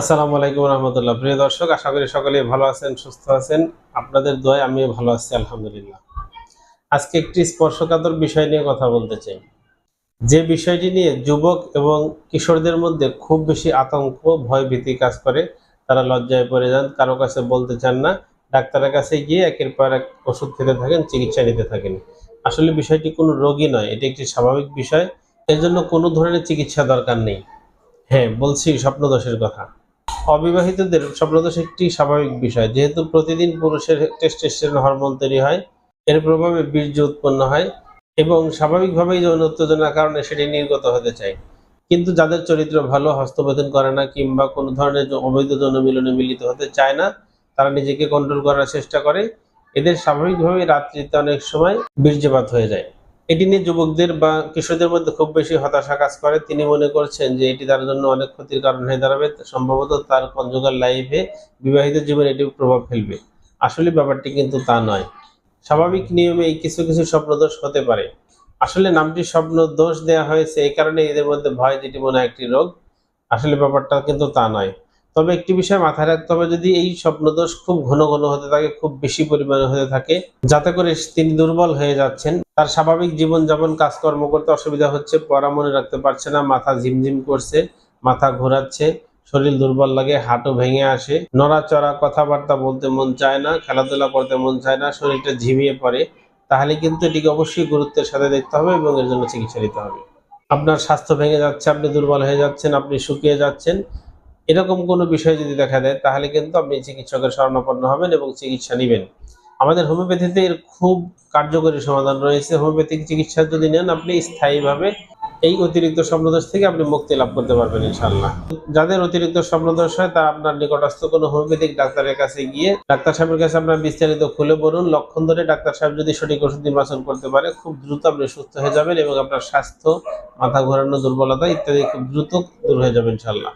আসসালামু আলাইকুম রহমতুল্লাহ। প্রিয় দর্শক, আশা করি সকলেই ভালো আছেন, সুস্থ আছেন। আপনাদের দোয়ায় আমিও ভালো আছি, আলহামদুলিল্লাহ। আজকে একটি স্পর্শকাতর বিষয় নিয়ে কথা বলতে চাই। যে বিষয়টি নিয়ে যুবক এবং কিশোরদের মধ্যে খুব বেশি আতঙ্ক ভয় ভীতি কাজ করে, তারা লজ্জায় পড়ে যান, কারও কাছে বলতে চান না, ডাক্তারের কাছে গিয়ে একের পর এক ওষুধ খেতে থাকেন, চিকিৎসা নিতে থাকেন। আসলে বিষয়টি কোনো রোগী নয়, এটি একটি স্বাভাবিক বিষয়। এর জন্য কোনো ধরনের চিকিৎসা দরকার নেই। হ্যাঁ বলছি স্বপ্নদোষের কথা। অবিবাহিতদের স্বপ্নদোষ একটি স্বাভাবিক বিষয়। যেহেতু প্রতিদিন পুরুষের টেস্টোস্টেরন হরমোন তৈরি হয়, এর প্রভাবে বীর্য উৎপন্ন হয় এবং স্বাভাবিকভাবেই যৌন উত্তেজনার কারণে সেটি নির্গত হতে চায়। কিন্তু যাদের চরিত্র ভালো, হস্তবেদন করে না কিংবা কোনো ধরনের অবৈধ যৌন মিলনে মিলিত হতে চায় না, তারা নিজেকে কন্ট্রোল করার চেষ্টা করে। এদের স্বাভাবিকভাবেই রাত্রিতে অনেক সময় বীর্যপাত হয়ে যায়। এটি নিয়ে যুবকদের বা কিশোরদের মধ্যে খুব বেশি হতাশা কাজ করে। তিনি মনে করছেন যে এটি তার জন্য অনেক ক্ষতির কারণ হয়ে দাঁড়াবে। সম্ভবত তার কনজুগাল লাইফে বিবাহিত জীবনে এটি প্রভাব ফেলবে। আসলে ব্যাপারটি কিন্তু তা নয়। স্বাভাবিক নিয়মে এই কিছু কিছু স্বপ্নদোষ হতে পারে। আসলে নামটি স্বপ্ন দোষ দেওয়া হয়েছে। এই কারণে এদের মধ্যে ভয়, যেটি মনে একটি রোগ। আসলে ব্যাপারটা কিন্তু তা নয়। তবে একটি বিষয় মাথায় রাখতে হবে, যদি এই স্বপ্নদোষ খুব ঘন ঘন হতে থাকে, খুব বেশি পরিমাণে হতে থাকে, যাতে করে তিনি দুর্বল হয়ে যাচ্ছেন, তার স্বাভাবিক জীবনযাপন, কাজকর্ম করতে অসুবিধা হচ্ছে, পড়া মনে রাখতে পারছে না, মাথা ঝিমঝিম করছে, মাথা ঘোরাচ্ছে, শরীর দুর্বল লাগে, হাঁটু ভেঙে আসে, নড়াচড়া, কথাবার্তা বলতে মন চায় না, খেলাধুলা করতে মন চায় না, শরীরটা ঝিমিয়ে পড়ে, তাহলে কিন্তু এটিকে অবশ্যই গুরুত্বের সাথে দেখতে হবে এবং এর জন্য চিকিৎসা নিতে হবে। আপনার স্বাস্থ্য ভেঙে যাচ্ছে, আপনি দুর্বল হয়ে যাচ্ছেন, আপনি শুকিয়ে যাচ্ছেন এরকম কোনো বিষয় যদি দেখা দেয়, তাহলে কিন্তু আপনি চিকিৎসকের শরণাপন্ন হবেন এবং চিকিৎসা নেবেন। আমাদের হোমিওপ্যাথিতে এর খুব কার্যকরী সমাধান রয়েছে। হোমিওপ্যাথিক চিকিৎসা যদি নেন, আপনি স্থায়ীভাবে এই অতিরিক্ত স্বপ্নদোষ থেকে আপনি মুক্তি লাভ করতে পারবেন ইনশাল্লাহ যাদের অতিরিক্ত স্বপ্নদোষ হয়, তা আপনার নিকটস্থ কোনো হোমিওপ্যাথিক ডাক্তারের কাছে গিয়ে, ডাক্তার সাহেবের কাছে আপনার বিস্তারিত খুলে বলুন। লক্ষণ ধরে ডাক্তার সাহেব যদি সঠিক ওষুধ নির্বাচন করতে পারে, খুব দ্রুত আপনি সুস্থ হয়ে যাবেন এবং আপনার স্বাস্থ্য, মাথা ঘোরানো, দুর্বলতা ইত্যাদি খুব দ্রুত দূর হয়ে যাবে ইনশাল্লাহ